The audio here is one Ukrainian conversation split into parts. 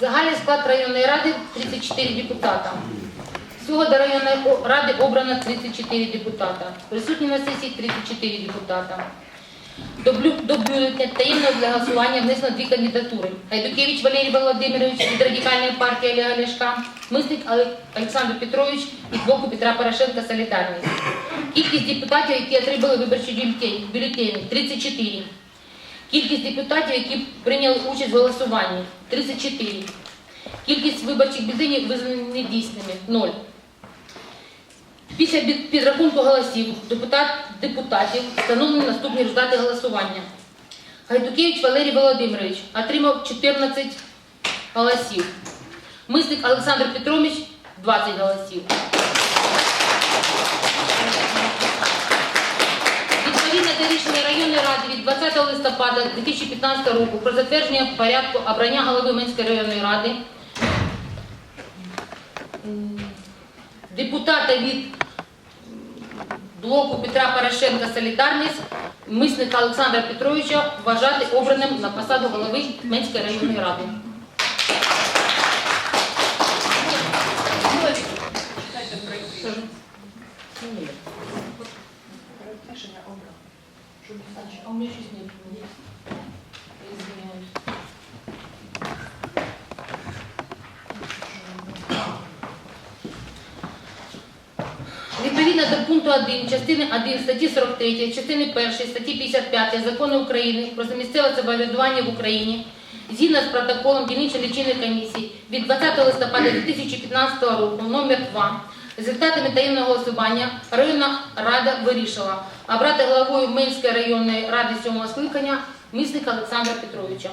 Загальний склад районної ради 34 депутата. Всього до районної ради обрано 34 депутата. Присутні на сесії 34 депутата. До, бюлетня таємного для голосування внесено дві кандидатури. Гайдукевич Валерій Володимирович від Радикальної партії Олега Ляшка, Мисник Олександр Петрович від блоку Петра Порошенка Солідарність. Кількість депутатів, які отримали виборчі бюлетені 34. Кількість депутатів, які прийняли участь в голосуванні 34. Кількість виборчих бюлетенів визнані недійсними 0. Після підрахунку голосів депутат, депутатів встановлені наступні результати голосування. Гайдукевич Валерій Володимирович отримав 14 голосів. Мисник Олександр Петрович 20 голосів. Відповідно рішення районної ради від 20 листопада 2015 року про затвердження порядку обрання голови Минської районної ради депутата від блоку Петра Порошенка Солідарність Мисника Олександра Петровича вважати обраним на посаду голови Менської районної ради. А у меня извиняюсь. Відповідно до пункту 1 частини 1 статті 43, частини 1 статті 55 Закону України про місцеве самоврядування в Україні згідно з протоколом дільничної лічильної комісії від 20 листопада 2015 року номер 2 результатами таємного голосування районна рада вирішила обрати головою Минської районної ради 7 скликання мисника Олександра Петровича.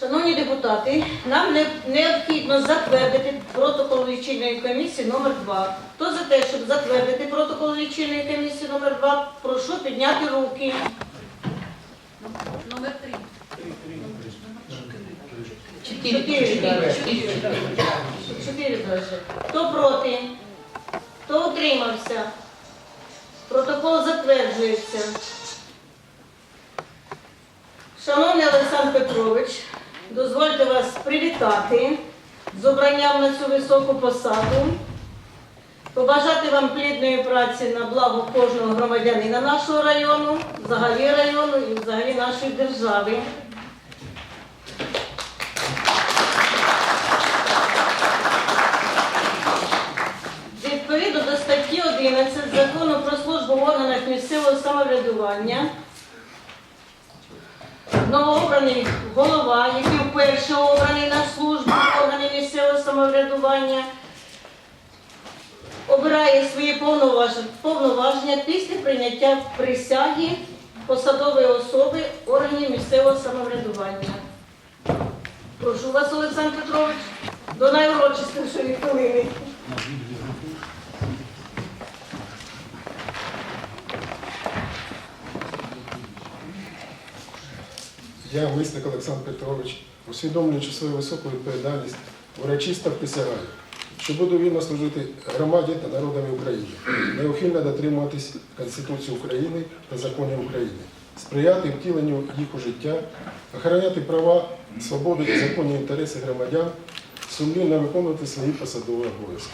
Шановні депутати, нам необхідно затвердити протокол лічильної комісії номер 2 Хто за те, щоб затвердити протокол лічильної комісії номер 2 прошу підняти руки. Номер три. Чотири. Чотири. Даже. Хто проти? Хто утримався? Протокол затверджується. Шановний Олександр Петрович, дозвольте вас привітати з обранням на цю високу посаду, побажати вам плідної праці на благо кожного громадянина нашого району, взагалі району і взагалі нашої держави. Відповідно до статті 11 Закону про службу в органах місцевого самоврядування, новообраний голова, який вперше обраний на службу в органи місцевого самоврядування, обирає свої повноваження після прийняття присяги посадової особи органів місцевого самоврядування. Прошу вас, Олександр Петрович, до найурочистішої хвилини. Я, мисник Олександр Петрович, усвідомлюючи свою високу відповідальність, урочисто присягаю, що буду вільно служити громаді та народові України, неухильно дотримуватись Конституції України та законів України, сприяти втіленню їх у життя, охороняти права, свободи і законні інтереси громадян, сумлінно виконувати свої посадові обов'язки.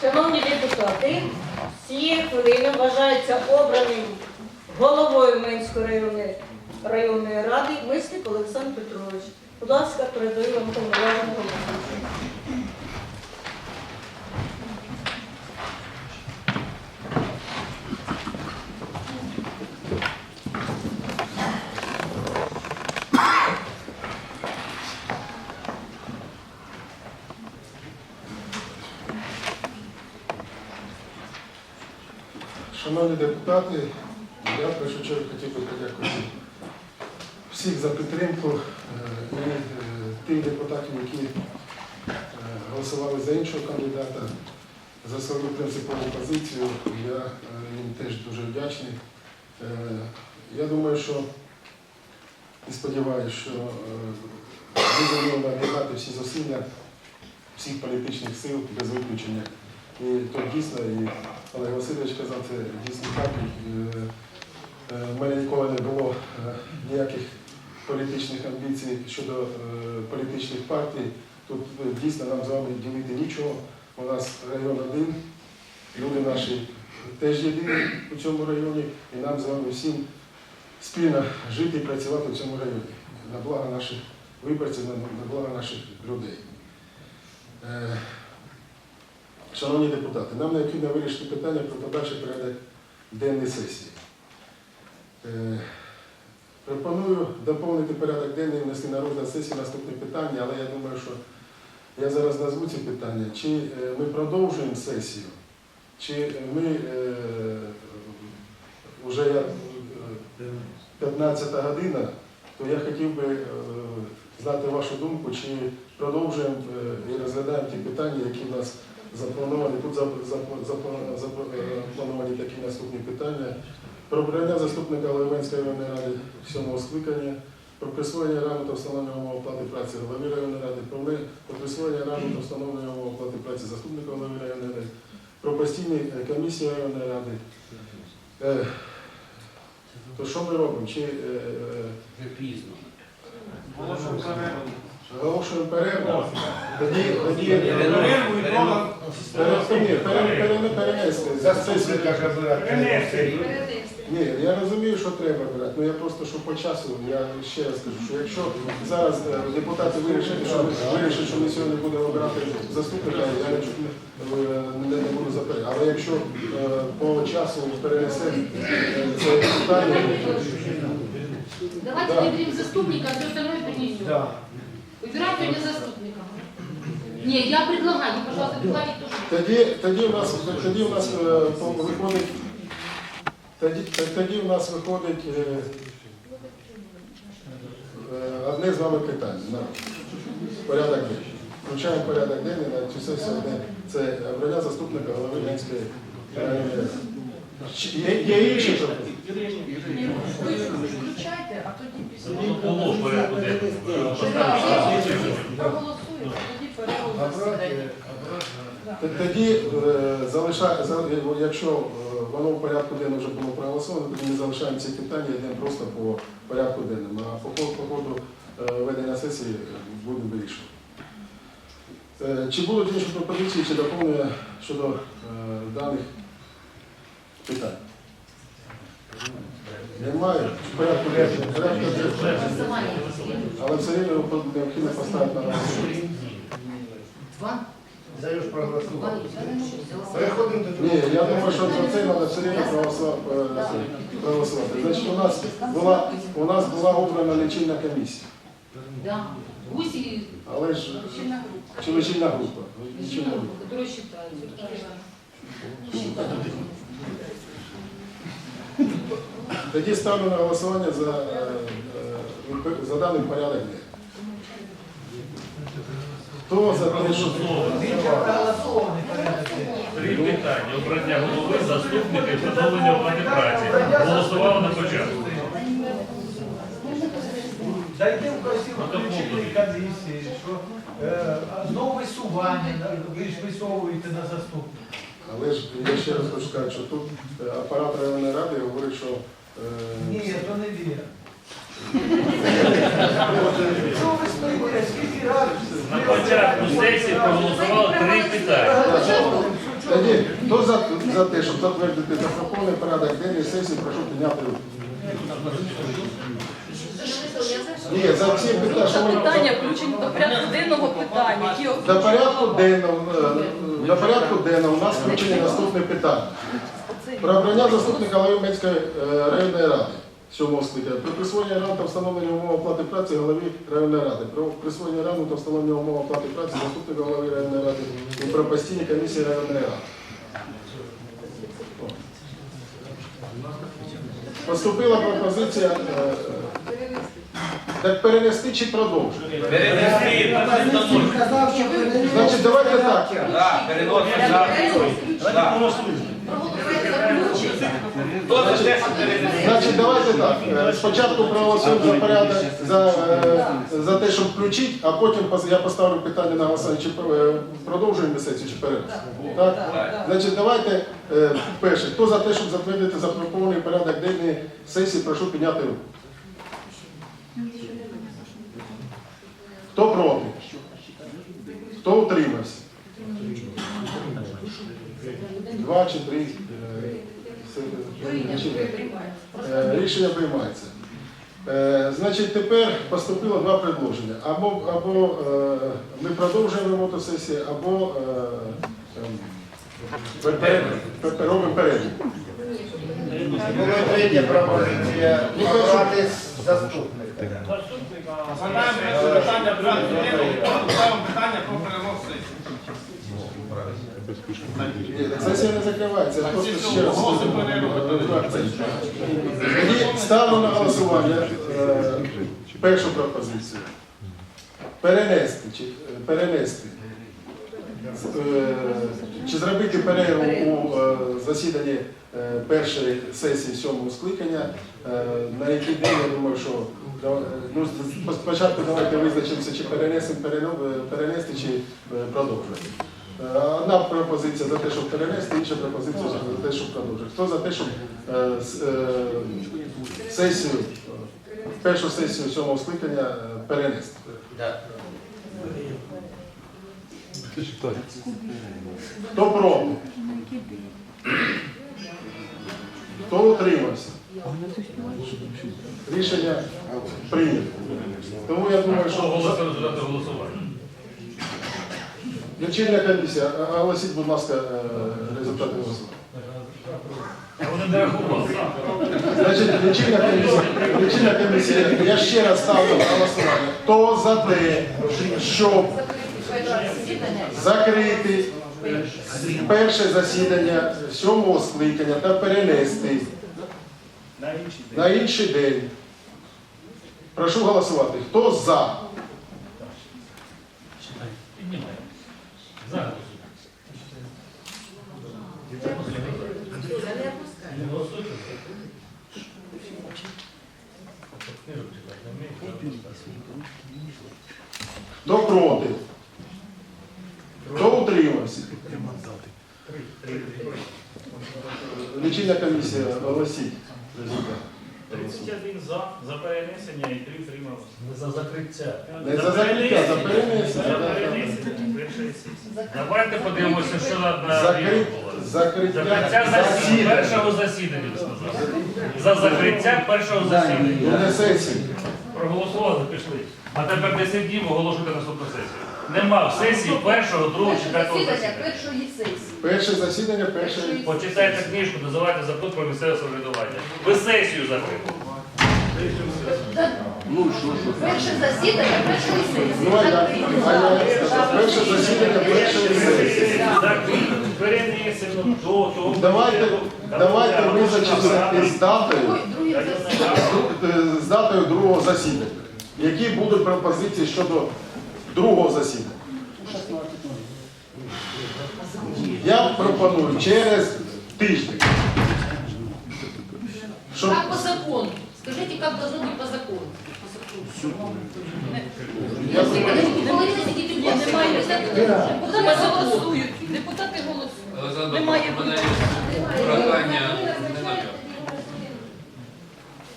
Шановні депутати, з цієї хвилини вважається обраним головою Менської районної, районної ради мисник Олександр Петрович. Будь ласка, передаю вам повноваження головуючого. Депутати, я в першу чергу хотів би подякувати всіх за підтримку е, і е, тих депутатів, які е, голосували за іншого кандидата. за свою принципову позицію. Я їм теж дуже вдячний. Я думаю, що і сподіваюся, що зуміємо об'єднати всі зусилля всіх політичних сил без виключення. І то дійсно, і Олег Васильович казав, це дійсно так. І, е, е, мене ніколи не було е, ніяких політичних амбіцій щодо політичних партій. Тут дійсно нам з вами ділити нічого. У нас район один, люди наші теж єдині у цьому районі, і нам з вами всім спільно жити і працювати в цьому районі на благо наших виборців, на благо наших людей. Шановні депутати, нам необхідно вирішити питання про подальший порядок денної сесії. Е, Пропоную доповнити порядок денний внести на розгляд сесії наступне питання, але я думаю, що я зараз назву ці питання. Чи е, ми продовжуємо сесію, чи ми е, вже е, 15 година, то я хотів би знати вашу думку, чи продовжуємо і розглядаємо ті питання, які в нас заплановані. Тут зап- зап- зап- зап- заплановані такі наступні питання. Про обрання заступника Левенської районної ради сьомого скликання, про присвоєння рану та встановлення умов оплати праці голови районної ради, про присвоєння рану та встановлення умов оплати праці заступника голови районної ради, про постійні е, комісії районної ради. Е, То що ми робимо? Чи е, е, пізно. оголошуємо перерву? Тоді Перерву і дома. ні, я розумію, що треба брати. Ну я просто що по часу, я ще раз кажу, що якщо зараз е, депутати вирішать, що ми вирішать, що ми сьогодні будемо обирати заступника, я не, е, не, не буду заперечувати. Але якщо е, по часу перенесемо е, це питання, Давайте Да. заступника, а все остальное перенесем. Да. Выбираем сегодня заступника. Не, я предлагаю, пожалуйста, предлагайте тоже. тоді, тоді у нас тоді у нас е, по- виходить. Тоді, тоді у нас виходить е, е, одне з вами питань. На порядок денний. Включаємо порядок денний на цю сесію. Одне це обрання заступника голови Ленської районної. Чи Є, є інші пропозиції? Включайте, а тоді після Було порядку денному. проголосуємо, тоді перерву засідання. Т- Тоді е, якщо е, воно в порядку денному вже було проголосовано, тоді ми залишаємо ці питання, йдемо просто по порядку денному. А по, ходу- е, ведення сесії е, будемо вирішувати. Е, Чи будуть інші пропозиції чи доповнення щодо е, даних питань? Немає. Порядку денному. Але все рівно необхідно поставити на голосування. Два? Даєш Два. проголосувати. Переходимо до Ні, я думаю, що за це треба все рівно проголосувати. проголосувати. Значить, у нас була, у нас була обрана лічильна комісія, Да. Гуси, але ж чи лічильна група? Лічильна група. Тоді ставлю на голосування за, е, е, за даний порядок. денний. Хто за те, що Три питання. Обрання голови, заступника і встановлення оплати праці. Голосували на початку. Дайте вказівку лічильній комісії, що е, знову висування, ви ж висовуєте на заступника. Але ж я ще раз хочу сказати, що тут е, апарат районної ради говорить, що е, Ні, то не вірно. На початку сесії проголосували три питання. Тоді, хто за, за те, щоб затвердити запропонований порядок денний сесії, прошу підняти руку. Ні, за всі питання, що ми... Питання включені до порядку денного питання, які До порядку денного, е, до порядку денного у нас включені наступне питання. Про обрання заступника голови е, районної ради сьомого скликання, про присвоєння ран та встановлення умов оплати праці голові районної ради, про присвоєння рану та встановлення умов оплати праці заступника голови районної ради і про постійні комісії районної ради. Поступила пропозиція. е, Так перенести чи продовжити? Перенести, Значить, давайте так. Да, переносимо. Да. Значить, давайте так. Е, Спочатку проголосуємо за порядок за, е, за те, щоб включити, а потім я поставлю питання на голосування, чи е, продовжуємо сесію, чи переносимо. Так? Значить, давайте перше. Хто за те, щоб затвердити запропонований порядок денний сесії, прошу підняти руку. Хто проти? Хто утримався? Два чи три. Е, Е, Рішення приймається. Е, Значить, тепер поступило два предложення. Або, або е, ми продовжуємо роботу сесії, або е, ем, пере- пере- робимо перерву. Була третя пропозиція обрати заступника. Задаємо питання порядку ставимо питання про. Ні, так Сесія не закривається, я просто ще раз. Тоді ставлю на голосування е, першу пропозицію. Перенести чи, е, перенести. Е, Чи зробити перерву у е, засіданні е, першої сесії сьомого скликання, е, на який день, я думаю, що да- ну, спочатку давайте визначимося, чи перенесемо перено- е, перенести, чи е, продовжувати. Е, Одна пропозиція за те, щоб перенести, інша пропозиція за те, щоб продовжити. Хто за те, щоб е, е, сесію, першу сесію сьомого скликання перенести? Хто проти? Хто утримався? Рішення прийнято. Тому я думаю, Що що лічильна комісія, оголосіть, будь ласка, е, результати голосування. Значить, лічильна комісія, лічильна комісія, я ще раз ставлю на голосування. Хто за те, щоб закрити перше засідання сьомого скликання та перенести на інший день. Прошу голосувати. Хто за? Вмієте? Хто проти? Хто утримався? Лічильна комісія, оголосіть результат. 31 за, за перенесення і 3 трималося. Не за закриття. Не за закриття, за перенесення. За перенесення. Давайте подивимося, що на, було. Закриття Закриття засідання. засідання. Першого засідання. За закриття першого Ну, засідання. не сесії. Проголосували, пішли. А тепер 10 днів оголошуйте наступну сесію. Нема в сесії першого, другого чи п'ятого Засідання засідання. першої сесії. Перше засідання, перше. Почитайте книжку, називайте закон про місцеве самоврядування. Ви сесію закрили. Перше засідання першої сесії. Ну, перше засідання, першої сесії. Перенесено до того. Давайте, періоду, давайте коли визначимося із датою, е, з датою другого засідання. Які будуть пропозиції щодо другого засідання? Я пропоную через тиждень. Щоб Как по закону? Скажите, как должно быть по закону? Депутати голосують. Депутати голосують. Немає мене прохання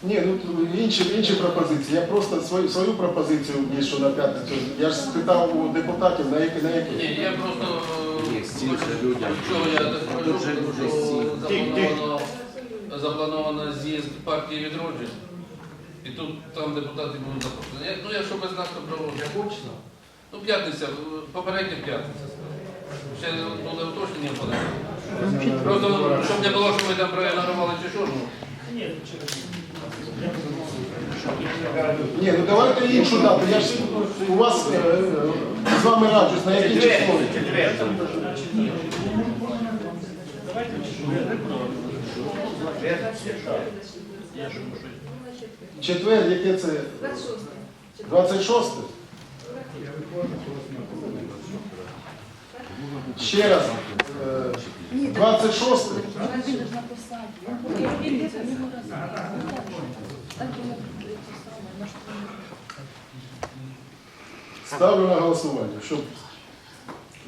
Ні, ну інші, інші пропозиції. Я просто свою, свою пропозицію внішу на п'ятницю. Я ж спитав у депутатів, на які на які. Ні, я просто е, чого я так кажу, що заплановано з'їзд партії відродження. І тут там депутати будуть запрошені. Я- Ну, якщо без нас, то проводимо. Ну, п'ятниця, попередня п'ятниця. Ще були уточнення подати. Просто, щоб не було, що ми там проігнорували чи що. Ну, Ні, ну давайте іншу дату. Я ж у вас е, е, з вами раджусь, на які число. Четвер, яке це? 26? Ще раз. е, 26? Ставлю на голосування, щоб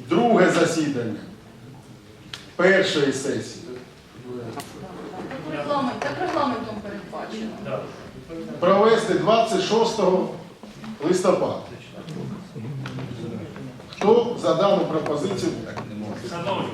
друге засідання першої сесії Регламент, так регламентом передбачено. Провести 26 листопада. Хто за дану пропозицію? Шановні,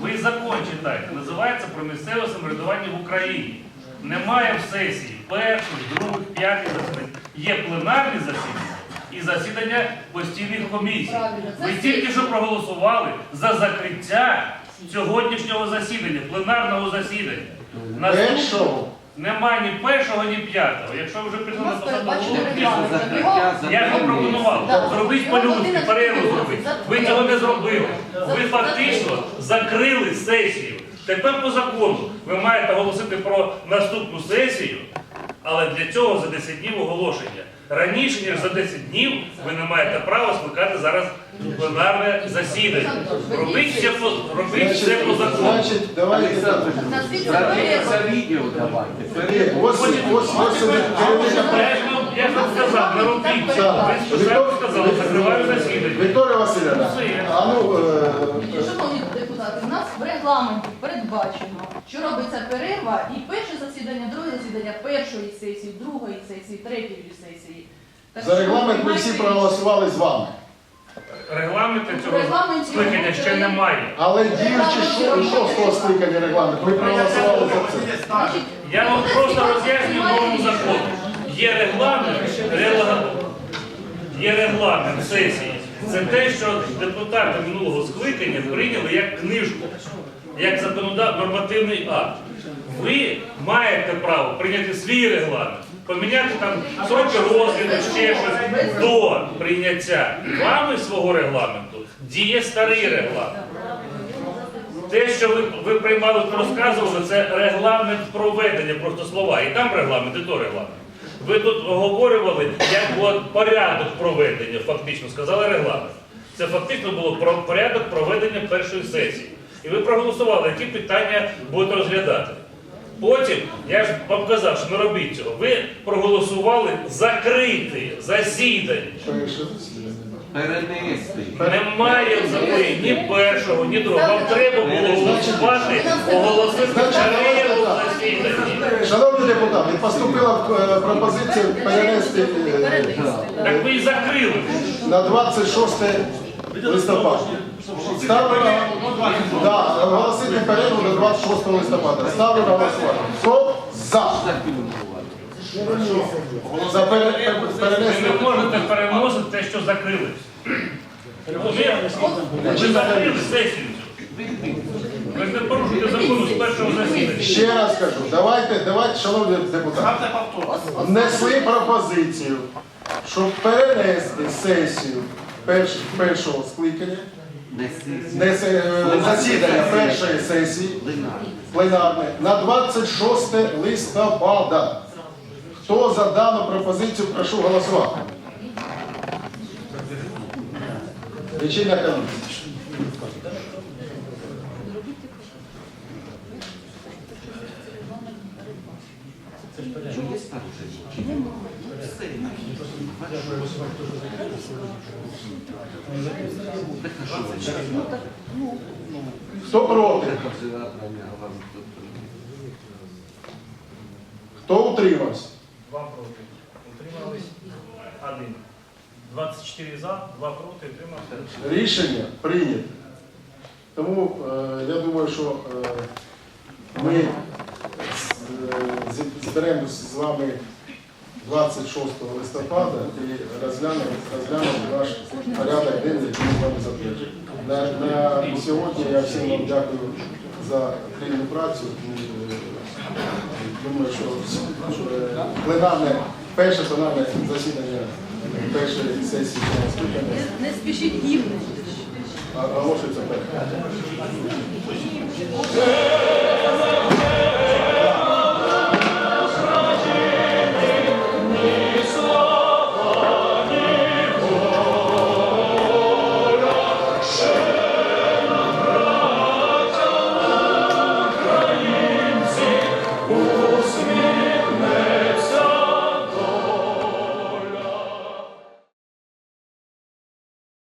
ви закон читайте, називається про місцеве самоврядування в Україні. Немає в сесії перших, других, п'ятих засідань. Є пленарні засідання і засідання постійних комісій. Ви тільки що проголосували за закриття сьогоднішнього засідання, пленарного засідання. Наступного Немає ні першого, ні п'ятого. Якщо вже прийшли на посаду голови, я вам пропонував Зробіть Його по-людськи, перерву зробити. Ви цього не зробили. Ви фактично закрили сесію. Тепер по закону ви маєте оголосити про наступну сесію, але для цього за 10 днів оголошення. Раніше, ніж за 10 днів, ви не маєте права скликати зараз пленарне засідання. Робіть все по, робіть все по закону. Значить, давайте так. Це відео давайте. Ось, ось, ось. Я ж вам, я ж вам сказав, не робіть цього. Ви спочатку сказали, закриваю засідання. Вікторія Васильівна, а ну, е, Шановні депутати, у нас в регламенті передбачено, що робиться перерва і перше засідання, друге засідання першої сесії, другої сесії, третьої сесії. Так за що регламент ми всі приймайте проголосували з вами. Регламенту цього Регламент скликання ще немає. Але діючи шо- шостого скликання регламент, ми проголосували за це. Значить, Я вам просто роз'яснюю новому закону. Є регламент, регламент, є регламент сесії. Це те, що депутати минулого скликання прийняли як книжку, як законодав нормативний акт. Ви маєте право прийняти свій регламент, поміняти там сроки розгляду, ще щось до прийняття вами свого регламенту діє старий регламент. Те, що ви, ви приймали, розказували, це регламент проведення, просто слова. І там регламент, і то регламент. Ви тут оговорювали, як от порядок проведення, фактично, сказали регламент. Це фактично було про порядок проведення першої сесії. І ви проголосували, які питання будете розглядати. Потім, я ж вам казав, що не робіть цього. Ви проголосували закрити засідання. Перенести. Немає в законі ні першого, ні другого. Вам треба було голосувати, оголосити перерву. Шановні депутати, поступила е, пропозиція перенести е. Так ви і закрили. на 26 листопада. Ставлю на да, оголосити перерву до 26 листопада. Ставлю на голосування. Хто за? За пере- пере- Ви перенесення. не можете переносити те, що закрили. Ви, ви закрили сесію. цю. Ви ж не порушуєте закону з першого засідання. Ще раз кажу, давайте, давайте, шановні депутати, повтор. внесли пропозицію, щоб перенести сесію перш- першого скликання, не се- е, засідання першої сесії пленарної на 26 листопада. Хто за дану пропозицію, прошу голосувати. Лічильна комісія. Хто проти? Хто утримався? Два проти. Утримались. Один. 24 за, два проти, утримався. Рішення прийнято. Тому е, я думаю, що е, ми е, з- зберемо з вами 26 листопада і розглянемо наш порядок денний, який ми з вами затверджуємо. На, сьогодні я всім вам дякую за плідну працю. Е, Думаю, що пленарне, перше пленарне засідання першої сесії скликання Не- Не спішіть гімн. оголошується перше.